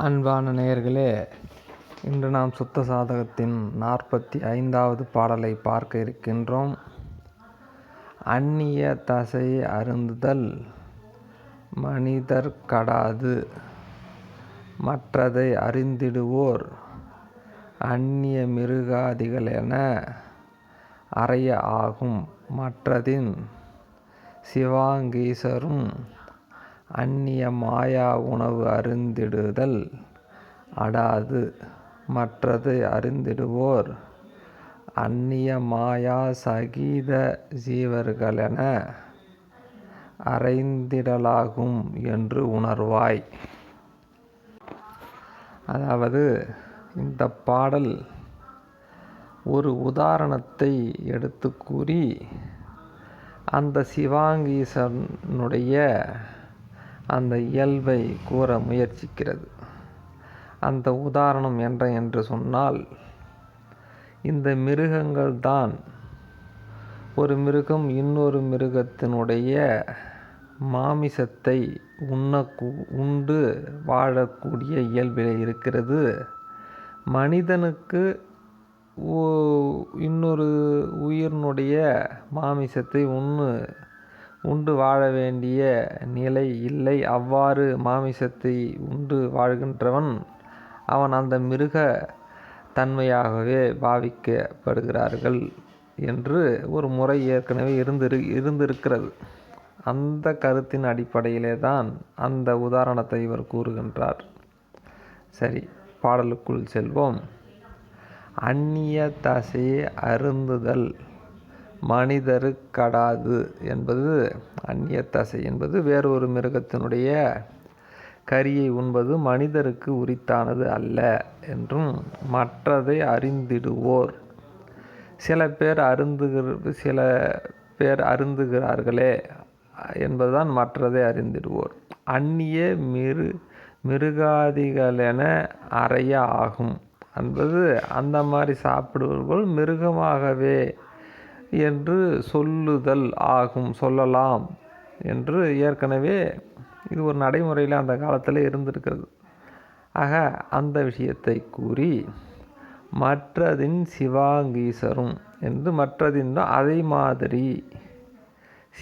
அன்பான நேயர்களே இன்று நாம் சுத்த சாதகத்தின் நாற்பத்தி ஐந்தாவது பாடலை பார்க்க இருக்கின்றோம். அந்நிய தசை அருந்துதல் மனிதர் கடாது மற்றதை அறிந்திடுவோர் அந்நிய மிருகாதிகளென அறைய ஆகும். மற்றதின் சிவாங்கீசரும் அந்நிய மாயா உணவு அருந்திடுதல் அடாது மற்றது அறிந்திடுவோர் அந்நிய மாயா சகித ஜீவர்களென அறைந்திடலாகும் என்று உணர்வாய். அதாவது இந்த பாடல் ஒரு உதாரணத்தை எடுத்து கூறி அந்த சிவாங்கீசனுடைய அந்த இயல்பை கூற முயற்சிக்கிறது. அந்த உதாரணம் என்ற என்று சொன்னால் இந்த மிருகங்கள் தான் ஒரு மிருகம் இன்னொரு மிருகத்தினுடைய மாமிசத்தை உண்ண உண்டு வாழக்கூடிய இயல்பிலே இருக்கிறது. மனிதனுக்கு இன்னொரு உயிரினுடைய மாமிசத்தை உண்ணு உண்டு வாழ வேண்டிய நிலை இல்லை. அவ்வாறு மாமிசத்தை உண்டு வாழ்கின்றவன் அவன் அந்த மிருக தன்மையாகவே பாவிக்கப்படுகிறார்கள் என்று ஒரு முறை ஏற்கனவே இருந்திரு இருந்திருக்கிறது. அந்த கருத்தின் அடிப்படையிலே தான் அந்த உதாரணத்தை இவர் கூறுகின்றார். சரி பாடலுக்குள் செல்வோம். அந்நிய தசையை அருந்துதல் மனிதருக் கடாது என்பது அந்நிய தசை என்பது வேறொரு மிருகத்தினுடைய கரியை உண்பது மனிதருக்கு உரித்தானது அல்ல என்றும் மற்றதை அறிந்திடுவோர் சில பேர் அருந்துகிற சில பேர் அருந்துகிறார்களே என்பதுதான் மற்றதை அறிந்திடுவோர். அந்நிய மிரு மிருகாதிகளென அறைய ஆகும் என்பது அந்த மாதிரி சாப்பிடுபவர்கள் மிருகமாகவே என்று சொல்லுதல் ஆகும் சொல்லலாம் என்று ஏற்கனவே இது ஒரு நடைமுறையில் அந்த காலத்தில் இருந்திருக்கிறது. ஆக அந்த விஷயத்தை கூறி மற்றதின் சிவாங்கீசரும் என்று மற்றதின் அதே மாதிரி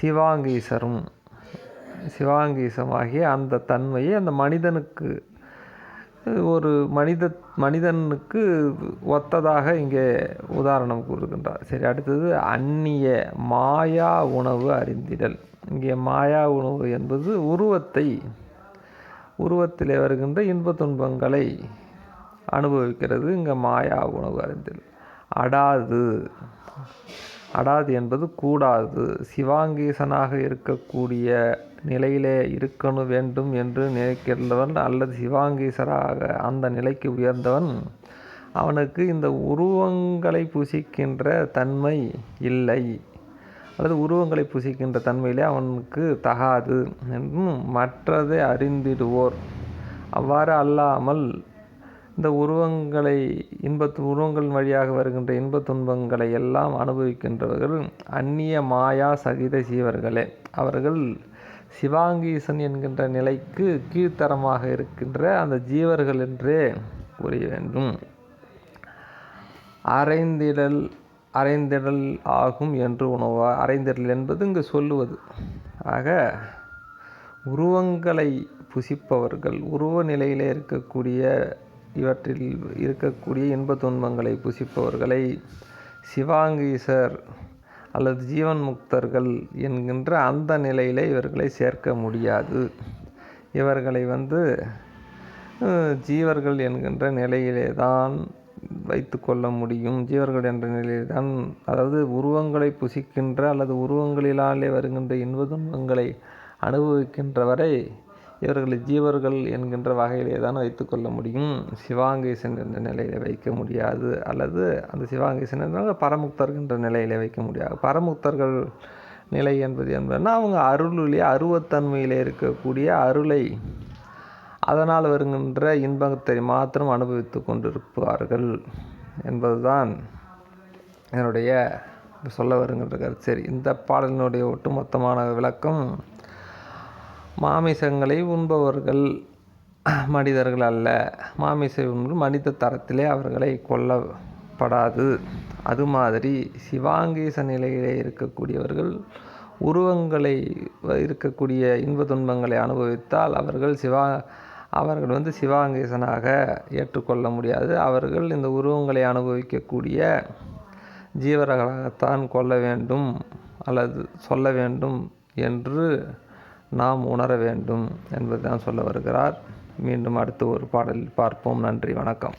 சிவாங்கீசரும் சிவாங்கீசமாகிய அந்த தன்மையை அந்த மனிதனுக்கு ஒரு மனித மனிதனுக்கு ஒத்ததாக இங்கே உதாரணம் கூறுகின்றார். சரி அடுத்தது அந்நிய மாயா உணவு அறிந்திடல். இங்கே மாயா உணவு என்பது உருவத்தை உருவத்திலே வருகின்ற இன்ப துன்பங்களை அனுபவிக்கிறது. இங்கே மாயா உணவு அறிந்திடல். அடாது அடாது என்பது கூடாது. சிவாங்கீசனாக இருக்கக்கூடிய நிலையிலே இருக்கணும் வேண்டும் என்று நினைக்கின்றவன் அல்லது சிவாங்கீசராக அந்த நிலைக்கு உயர்ந்தவன் அவனுக்கு இந்த உருவங்களை புசிக்கின்ற தன்மை இல்லை அல்லது உருவங்களை புசிக்கின்ற தன்மையிலே அவனுக்கு தகாது என்றும் மற்றதை அறிந்திடுவோர் அவ்வாறு அல்லாமல் இந்த உருவங்களை இன்பத்து உருவங்களின் வழியாக வருகின்ற இன்ப துன்பங்களை எல்லாம் அனுபவிக்கின்றவர்கள் அந்நிய மாயா சகித ஜீவர்களே. அவர்கள் சிவாங்கீசன் என்கின்ற நிலைக்கு கீழ்த்தரமாக இருக்கின்ற அந்த ஜீவர்கள் என்றே கூறிய வேண்டும். அரைந்திடல் அரைந்திடல் ஆகும் என்று உணவா அரைந்திடல் என்பது இங்கு சொல்லுவது. ஆக உருவங்களை புசிப்பவர்கள் உருவ நிலையிலே இருக்கக்கூடிய இவற்றில் இருக்கக்கூடிய இன்ப துன்பங்களை புசிப்பவர்களை சிவாங்கீசர் அல்லது ஜீவன் முக்தர்கள் என்கின்ற அந்த நிலையிலே இவர்களை சேர்க்க முடியாது. இவர்களை வந்து ஜீவர்கள் என்கின்ற நிலையிலே தான் வைத்து கொள்ள முடியும். ஜீவர்கள் என்ற நிலையில் தான் அதாவது உருவங்களை புசிக்கின்ற அல்லது உருவங்களினாலே வருகின்ற இன்ப துன்பங்களை அனுபவிக்கின்ற வரை இவர்களை ஜீவர்கள் என்கின்ற வகையிலே தான் வைத்துக்கொள்ள முடியும். சிவாங்கேசன் என்ற நிலையில வைக்க முடியாது அல்லது அந்த சிவாங்கேசன் என்றால் பரமுக்தர்கள் என்ற நிலையிலே வைக்க முடியாது. பரமுக்தர்கள் நிலை என்பது என்பதுனா அவங்க அருளிலே அருவத்தன்மையிலே இருக்கக்கூடிய அருளை அதனால் வருகின்ற இன்பத்தை மாத்திரம் அனுபவித்துக் கொண்டிருப்பார்கள் என்பதுதான் என்னுடைய சொல்ல வருகின்ற கருத்து. சரி இந்த பாடலினுடைய ஒட்டுமொத்தமான விளக்கம் மாமிசங்களை உண்பவர்கள் மனிதர்கள் அல்ல. மாமிச உண்பு மனித தரத்திலே அவர்களை கொல்லப்படாது. அது மாதிரி சிவாங்கீச நிலையிலே இருக்கக்கூடியவர்கள் உருவங்களை இருக்கக்கூடிய இன்ப துன்பங்களை அனுபவித்தால் அவர்கள் சிவா அவர்கள் வந்து சிவாங்கீசனாக ஏற்றுக்கொள்ள முடியாது. அவர்கள் இந்த உருவங்களை அனுபவிக்கக்கூடிய ஜீவர்களாகத்தான் கொள்ள வேண்டும் அல்லது சொல்ல வேண்டும் என்று நாம் உணர வேண்டும் என்பதுதான் சொல்ல வருகிறார். மீண்டும் அடுத்து ஒரு பாடலில் பார்ப்போம். நன்றி வணக்கம்.